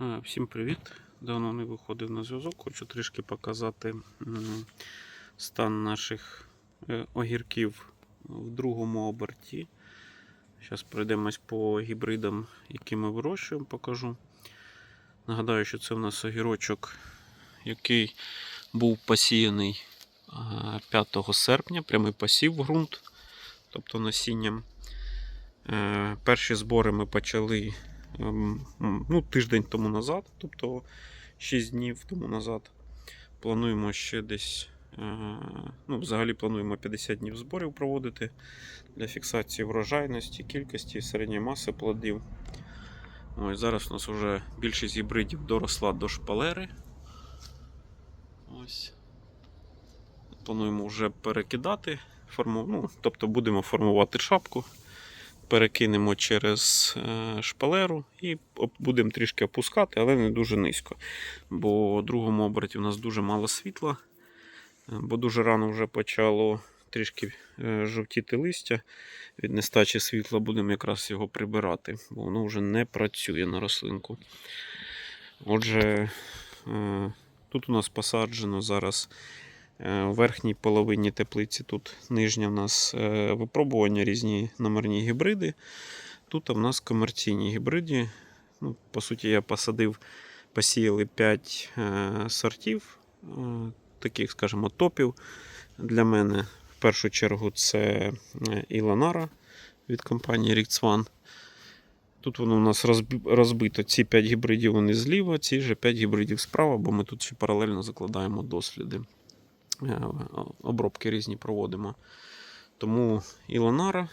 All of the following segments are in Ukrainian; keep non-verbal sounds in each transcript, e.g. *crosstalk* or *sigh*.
Всім привіт! Давно не виходив на зв'язок. Хочу трішки показати стан наших е, огірків в другому оберті. Зараз пройдемось по гібридам, які ми вирощуємо, покажу. Нагадаю, що це в нас огірочок, який був посіяний е, 5 серпня, прямий посів в ґрунт, тобто насінням. Е, Перші збори ми почали ну, тиждень тому назад, тобто 6 днів тому назад. Плануємо ще десь. е, Ну, взагалі плануємо 50 днів зборів проводити для фіксації врожайності, кількості, середньої маси плодів. Ось зараз у нас вже більшість гібридів доросла до шпалери. Ось. Плануємо вже перекидати, форму... ну, тобто будемо формувати шапку перекинемо через е, шпалеру і будемо трішки опускати, але не дуже низько. Бо у другому оберті у нас дуже мало світла, е, бо дуже рано вже почало трішки е, жовтіти листя. Від нестачі світла будемо якраз його прибирати, бо воно вже не працює на рослинку. Отже, тут у нас посаджено зараз В верхній половині теплиці тут нижня в нас е, випробування різні номерні гібриди. Тут в нас комерційні гібриди. Ну, по суті, я посадив, посіяли 5 е, сортів, е, таких, скажімо, топів для мене. В першу чергу це е, Іланара від компанії Rix Тут воно у нас розбито. Ці 5 гібридів вони зліва, ці же 5 гібридів справа, бо ми тут ще паралельно закладаємо досліди. Е, обробки різні проводимо. Тому Ілонара,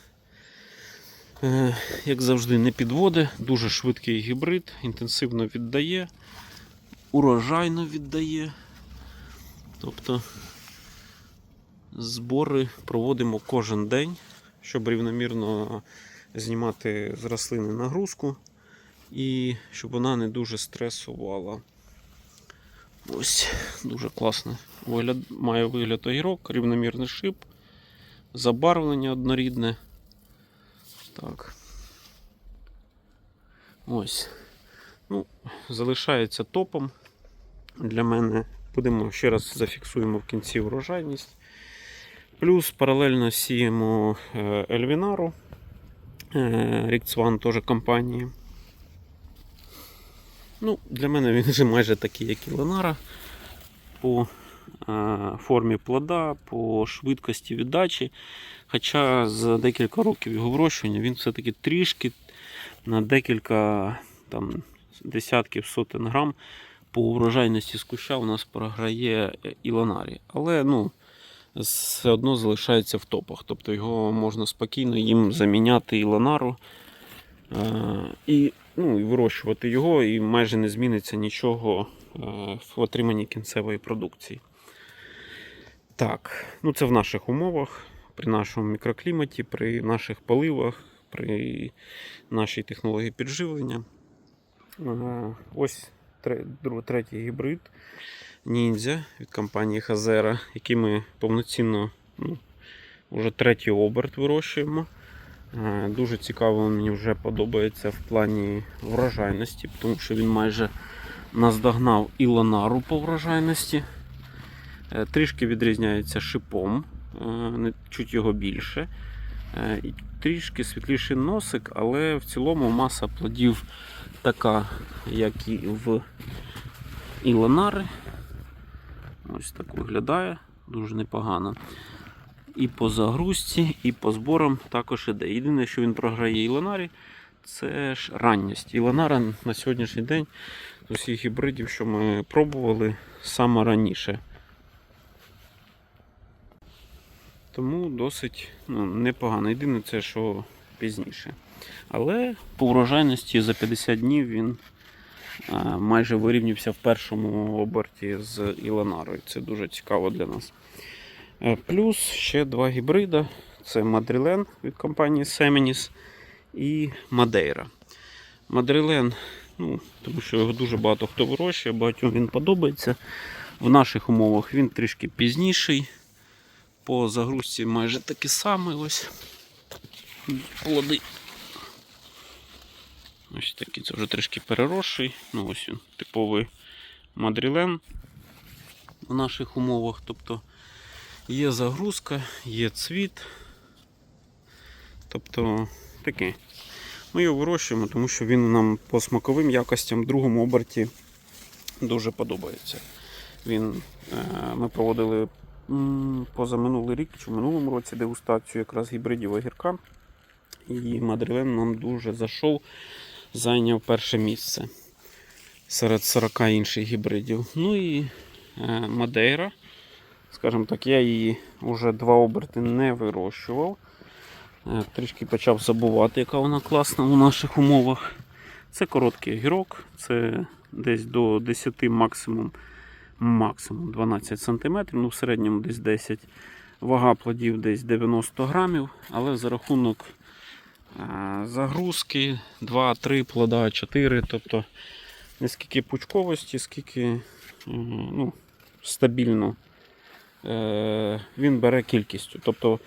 е, як завжди, не підводить, дуже швидкий гібрид, інтенсивно віддає, урожайно віддає. Тобто збори проводимо кожен день, щоб рівномірно знімати з рослини нагрузку і щоб вона не дуже стресувала. Ось, дуже класно. Вигляд, має вигляд огірок, рівномірний шип, забарвлення однорідне. Так. Ось. Ну, залишається топом. Для мене будемо ще раз зафіксуємо в кінці врожайність. Плюс паралельно сіємо е, Ельвінару. Рікцван теж компанії. Ну, Для мене він вже майже такий, як і Ленара. По е, формі плода, по швидкості віддачі. Хоча за декілька років його вирощування він все-таки трішки на декілька там, десятків сотень грам по урожайності з куща у нас програє Ілонарі. Але ну, все одно залишається в топах. Тобто його можна спокійно їм заміняти Ілонару. Е, і ну, вирощувати його, і майже не зміниться нічого е, в отриманні кінцевої продукції. Так, ну це в наших умовах, при нашому мікрокліматі, при наших поливах, при нашій технології підживлення. Е, Ось третій гібрид ніндзя від компанії Хазера, який ми повноцінно ну, вже третій оберт вирощуємо. Е, Дуже цікаво, мені вже подобається в плані врожайності, тому що він майже наздогнав і ланару по врожайності. Е, Трішки відрізняється шипом, е, чуть його більше. І трішки світліший носик, але в цілому маса плодів така, як і в Ілонари. Ось так виглядає, дуже непогано. І по загрузці, і по зборам також іде. Єдине, що він програє Ілонарі, це ж ранність. Ілонара на сьогоднішній день з усіх гібридів, що ми пробували, саме раніше. Тому досить ну, непогано. Єдине це, що пізніше. Але по врожайності за 50 днів він майже вирівнявся в першому оберті з Ілонарою. Це дуже цікаво для нас. Е, Плюс ще два гібрида. Це Мадрилен від компанії Seminis і Мадейра. Мадрилен, ну, тому що його дуже багато хто вирощує, багатьом він подобається. В наших умовах він трішки пізніший. По загрузці майже такий самий ось плоди. Ось такий, це вже трішки переросший. Ну, ось він, типовий мадрілен в наших умовах. Тобто є загрузка, є цвіт. Тобто таке. Ми його вирощуємо, тому що він нам по смаковим якостям в другому оберті дуже подобається. Він, е, ми проводили позаминулий рік чи в минулому році дегустацію якраз гібридів огірка. І Мадрилен нам дуже зайшов, зайняв перше місце серед 40 інших гібридів. Ну і е, Мадейра. Скажімо так, я її вже два оберти не вирощував. Е, Трішки почав забувати, яка вона класна у наших умовах. Це короткий огірок, це десь до 10 максимум, максимум 12 см, ну в середньому десь 10 Вага плодів десь 90 грамів, але за рахунок е, загрузки 2-3 плода, 4, тобто не скільки пучковості, скільки е, ну, стабільно він бере кількістю. Тобто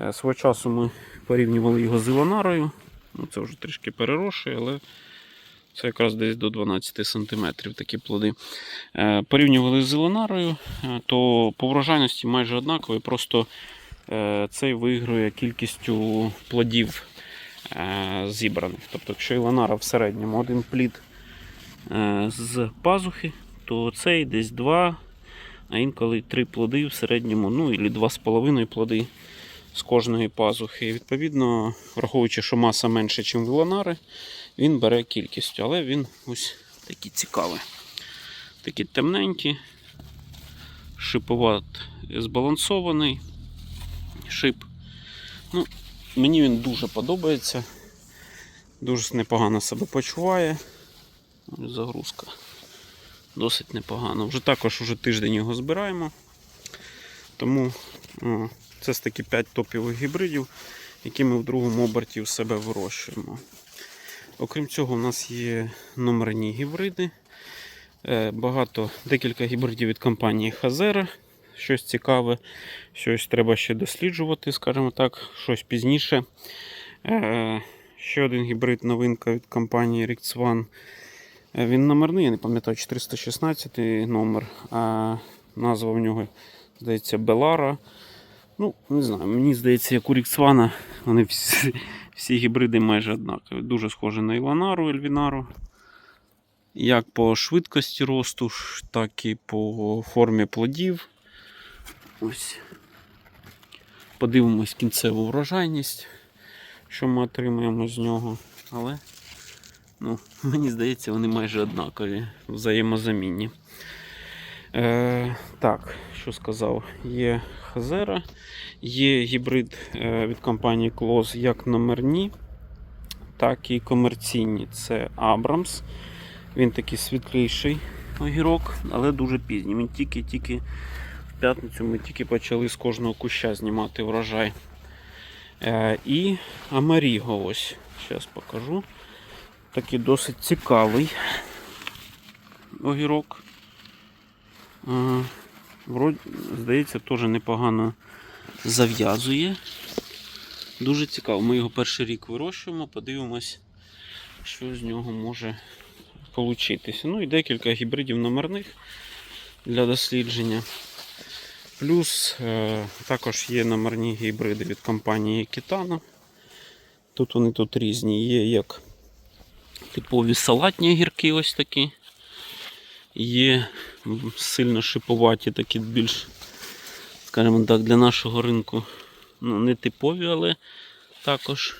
е, свого часу ми порівнювали його з Ілонарою. Ну, це вже трішки переросший, але це якраз десь до 12 см такі плоди. Е, Порівнювали з Ілонарою, е, то по врожайності майже однакові, просто е, цей виграє кількістю плодів е, зібраних. Тобто, якщо Ілонара в середньому один плід е, з пазухи, то цей десь два, а інколи три плоди в середньому, ну і два з половиною плоди з кожної пазухи. І відповідно, враховуючи, що маса менше, ніж в він бере кількістю, але він ось такий цікавий. Такі темненькі, шиповат збалансований шип. Ну, мені він дуже подобається. Дуже непогано себе почуває. Загрузка досить непогано. Вже також уже тиждень його збираємо. Тому о, це з такі 5 топових гібридів, які ми в другому оберті в себе вирощуємо. Окрім цього, у нас є номерні гібриди. Е, Багато, декілька гібридів від компанії Хазера. Щось цікаве, щось треба ще досліджувати, скажімо так, щось пізніше. Е, Ще один гібрид новинка від компанії Rix One. Е, Він номерний, я не пам'ятаю, 416 номер, а назва в нього, здається, Белара. Ну, не знаю, мені здається, як у Ріксвана вони всі, *laughs* всі гібриди майже однакові. Дуже схожі на Іланару, Ельвінару. Як по швидкості росту, так і по формі плодів. Ось. Подивимось кінцеву врожайність, що ми отримаємо з нього. Але ну, *laughs* мені здається, вони майже однакові, взаємозамінні. Е, так, що сказав, є Хазера, є гібрид е, від компанії Close як номерні, так і комерційні. Це Abrams. Він такий світліший огірок, але дуже пізній. Він тільки-тільки в п'ятницю ми тільки почали з кожного куща знімати врожай. Е, і Амаріго ось, зараз покажу. Такий досить цікавий огірок. Е, Вроді, здається, теж непогано зав'язує. Дуже цікаво. Ми його перший рік вирощуємо, подивимось, що з нього може получитися. Ну і декілька гібридів номерних для дослідження. Плюс е, також є номерні гібриди від компанії Kitana. Тут вони тут різні. Є як типові салатні огірки ось такі. Є сильно шиповаті, такі більш, скажімо так, для нашого ринку ну, не типові, але також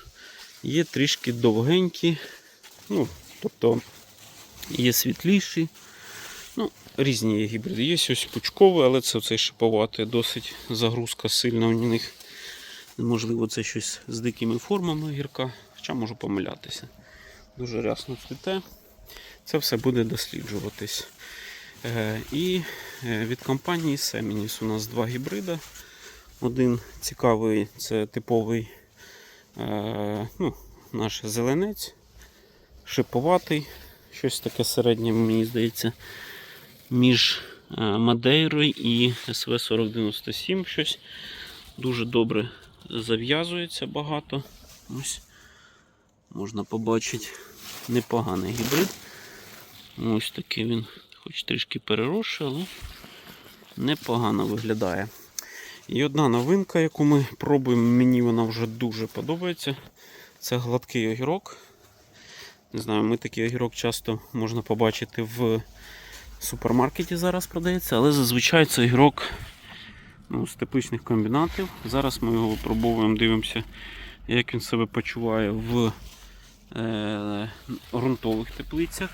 є трішки довгенькі. Ну, тобто є світліші. Ну, різні є гібриди. Є ось пучковий, але це цей шиповатий, досить загрузка сильна у них. Можливо, це щось з дикими формами гірка, хоча можу помилятися. Дуже рясно цвіте. Це все буде досліджуватись. Е, І е, від компанії Seminis у нас два гібриди. Один цікавий це типовий е, ну, наш зеленець, шиповатий, щось таке середнє, мені здається, між Мадейрою і СВ-4097 щось дуже добре зав'язується багато. Ось можна побачити непоганий гібрид. Ось такий він, хоч трішки переросший, але непогано виглядає. І одна новинка, яку ми пробуємо, мені вона вже дуже подобається. Це гладкий огірок. Не знаю, ми такий огірок часто можна побачити в супермаркеті зараз продається, але зазвичай це огірок ну, з тепличних комбінатів. Зараз ми його випробовуємо, дивимося, як він себе почуває в е, ґрунтових теплицях.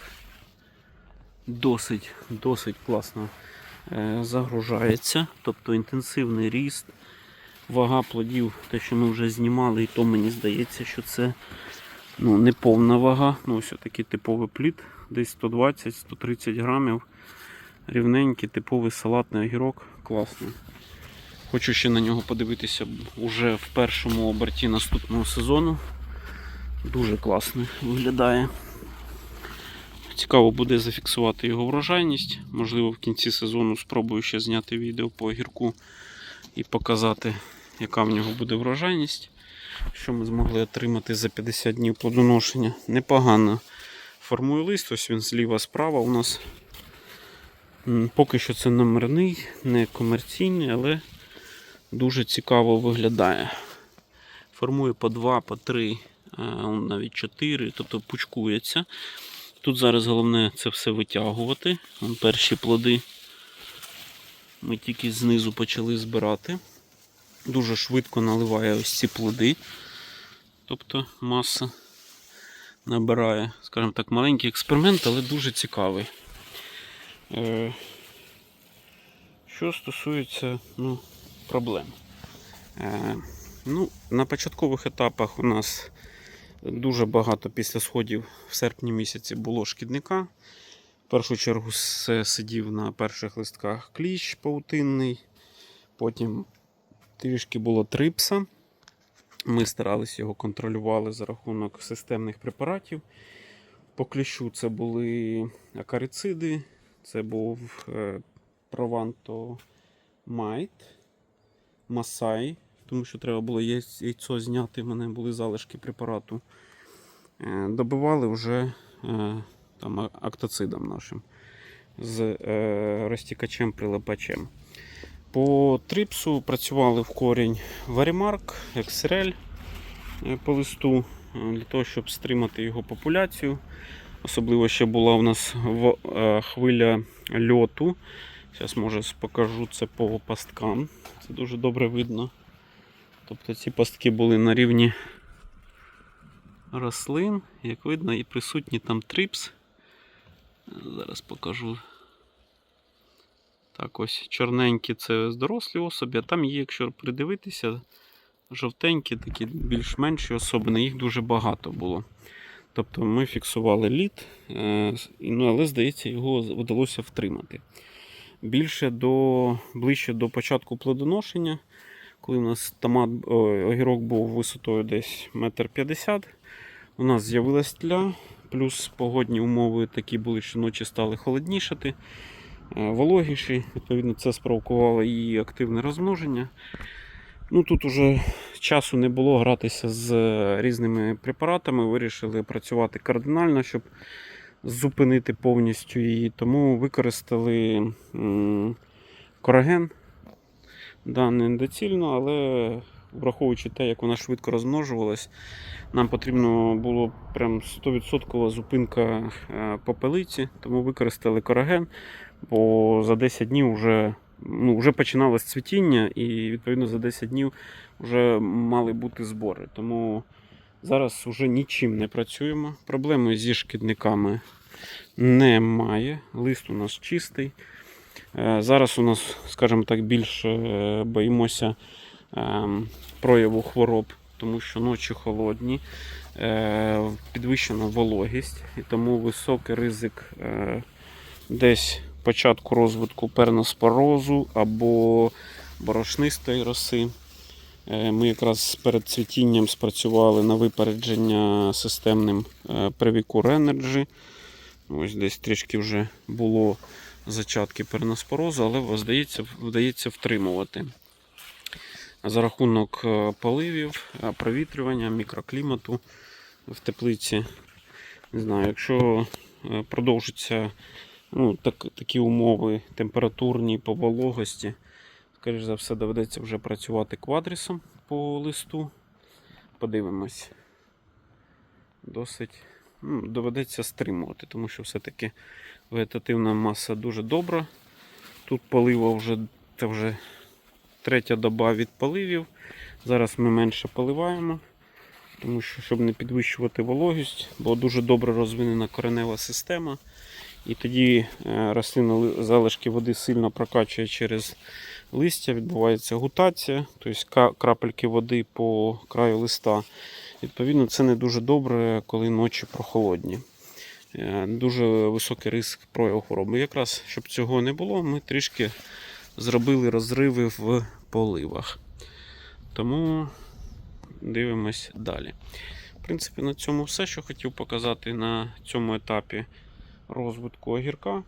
Досить, досить класно е, загружається, тобто інтенсивний ріст, вага плодів, те, що ми вже знімали, і то мені здається, що це ну, не повна вага. Ну, ось такий типовий плід, десь 120-130 грамів. Рівненький, типовий салатний огірок, класний. Хочу ще на нього подивитися уже в першому оберті наступного сезону. Дуже класно виглядає. Цікаво буде зафіксувати його врожайність. Можливо, в кінці сезону спробую ще зняти відео по огірку і показати, яка в нього буде врожайність. Що ми змогли отримати за 50 днів плодоношення. Непогано формує лист, ось він зліва справа у нас. Поки що це номерний, не комерційний, але дуже цікаво виглядає. Формує по 2, по 3, навіть 4, тобто пучкується. Тут зараз головне це все витягувати. Вон перші плоди ми тільки знизу почали збирати. Дуже швидко наливає ось ці плоди. Тобто маса набирає, скажімо так, маленький експеримент, але дуже цікавий. Е, Що стосується ну, проблем. Е, Ну, на початкових етапах у нас дуже багато після сходів в серпні місяці було шкідника. В першу чергу сидів на перших листках кліщ паутинний, потім трішки було трипса. Ми старалися його контролювали за рахунок системних препаратів. По кліщу це були акарициди, це був е, Прованто Майт, Масай, тому що треба було яйцо зняти, в мене були залишки препарату. Е, Добивали вже е, там, актоцидом нашим з е, розтікачем прилипачем. По трипсу працювали в корінь Варімарк, Ексрель по листу для того, щоб стримати його популяцію. Особливо ще була у нас хвиля льоту. Зараз може покажу це по пасткам. Це дуже добре видно. Тобто ці пастки були на рівні рослин, як видно, і присутній там трипс. Зараз покажу. Так, ось чорненькі це дорослі особи, а там є, якщо придивитися, жовтенькі, такі більш-менші особини, їх дуже багато було. Тобто ми фіксували лід, е, ну, але, здається, його вдалося втримати. Більше до, ближче до початку плодоношення, коли у нас томат, ой, огірок був висотою десь 1,50 м, у нас з'явилась тля, плюс погодні умови такі були, що ночі стали холоднішати, е, вологіші. Відповідно, це спровокувало її активне розмноження. Ну, тут уже часу не було гратися з е, різними препаратами. Вирішили працювати кардинально, щоб зупинити повністю її. Тому використали кораген. Да, недоцільно, але враховуючи те, як вона швидко розмножувалась, нам потрібно було прям 100% зупинка е, попелиці, тому використали кораген, бо за 10 днів вже, ну, вже починалось цвітіння, і відповідно за 10 днів вже мали бути збори. Тому зараз вже нічим не працюємо. Проблеми зі шкідниками немає. Лист у нас чистий. Е, Зараз у нас, скажімо так, більше е, боїмося ем, прояву хвороб, тому що ночі холодні, е, підвищена вологість, і тому високий ризик десь початку розвитку перноспорозу або борошнистої роси. Ми якраз перед цвітінням спрацювали на випередження системним Previcur Energy. Ось десь трішки вже було зачатки переноспорозу, але здається, вдається втримувати. За рахунок е, поливів, е, провітрювання, мікроклімату в теплиці Не знаю, якщо е, продовжаться ну, так, такі умови температурні по вологості, скоріш за все, доведеться вже працювати квадрісом по листу. Подивимось. Досить ну, доведеться стримувати, тому що все-таки вегетативна маса дуже добра. Тут полива вже, це вже третя доба від поливів. Зараз ми менше поливаємо, тому що щоб не підвищувати вологість, бо дуже добре розвинена коренева система. І тоді е, рослина залишки води сильно прокачує через листя, відбувається гутація, тобто крапельки води по краю листа. Відповідно, це не дуже добре, коли ночі прохолодні. Е, Дуже високий ризик прояву хвороби. Якраз щоб цього не було, ми трішки зробили розриви в поливах. Тому дивимось далі. В принципі, на цьому все, що хотів показати на цьому етапі розвитку огірка.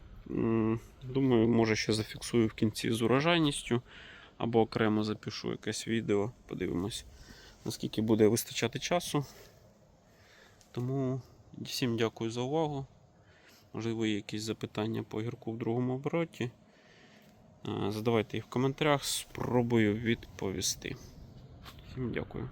Думаю, може ще зафіксую в кінці з урожайністю або окремо запишу якесь відео. Подивимось, наскільки буде вистачати часу. Тому всім дякую за увагу. Можливо, є якісь запитання по гірку в другому обороті. Е, Задавайте їх в коментарях, спробую відповісти. Всім дякую.